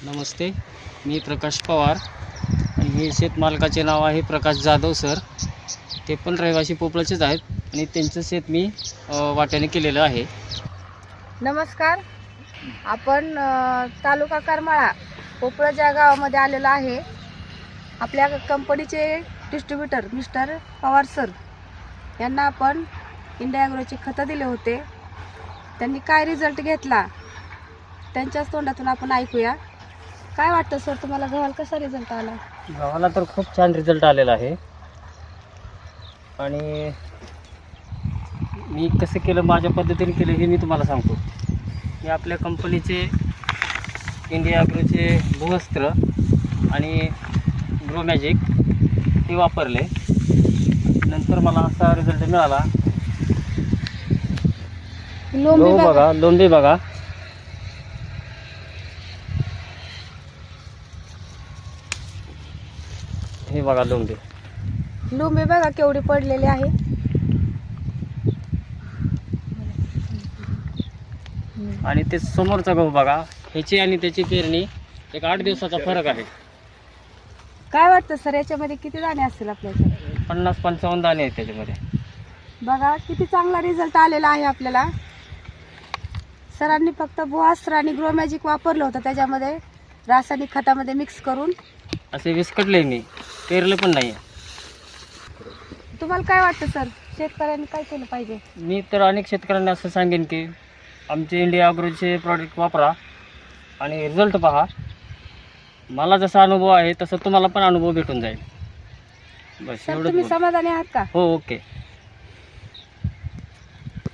नमस्ते मी प्रकाश पवार आणि हे शेतमालकाचे नाव आहे प्रकाश जाधव सर. ते पण रहिवासी पोपळाचेच आहेत आणि त्यांचं शेत मी वाट्याने केलेलं आहे. नमस्कार. आपण अ, तालुका करमाळा पोपळा ज्या गावामध्ये आलेलो आहे आपल्या कंपनीचे डिस्ट्रीब्युटर मिस्टर पवार सर यांना आपण इंडिया ॲग्रोचे खतं दिले होते. त्यांनी काय रिझल्ट घेतला त्यांच्याच तोंडातून आपण ऐकूया. काय वाटतं सर तुम्हाला गव्हाला कसा रिझल्ट आला? गावाला तर खूप छान रिझल्ट आलेला आहे. आणि मी कसं केलं माझ्या पद्धतीने केलं हे मी तुम्हाला सांगतो. मी आपल्या कंपनीचे इंडिया ॲग्रोचे भूवस्त्र आणि ग्रो मॅजिक ते वापरले. नंतर मला असा रिझल्ट मिळाला. लोंबी बघा लोंबी बघा. हे बघा लोंबी. लोंबी बघा केवढी पडलेली आहे. आणि ते समोरचा गहू बघा ह्याची आणि त्याची पेरणी एक आठ दिवसाचा फरक आहे. काय वाटतं सर याच्यामध्ये किती दाणे असतील आपल्याकडे? पन्नास पंचावन्न दाणे आहेत त्याच्यामध्ये. बघा किती चांगला रिझल्ट आलेला आहे आपल्याला. सरांनी फक्त भुआस्त्र आणि ग्रो मॅजिक वापरलं होतं त्याच्यामध्ये. रासायनिक खतामध्ये मिक्स करून. असे विस्कटले मी. पेरलं पण नाही तुम्हाला काय वाटतं सर? शेतकऱ्यांनी काय केलं पाहिजे? मी तर अनेक शेतकऱ्यांना असं सांगेन की आमचे इंडिया अग्रोचे प्रॉडक्ट वापरा आणि रिझल्ट पहा. मला जसा अनुभव आहे तसं तुम्हाला पण अनुभव भेटून जाईल. बस सर एवढंच तुम्ही बोल समाधानी आहात का? हो ओके.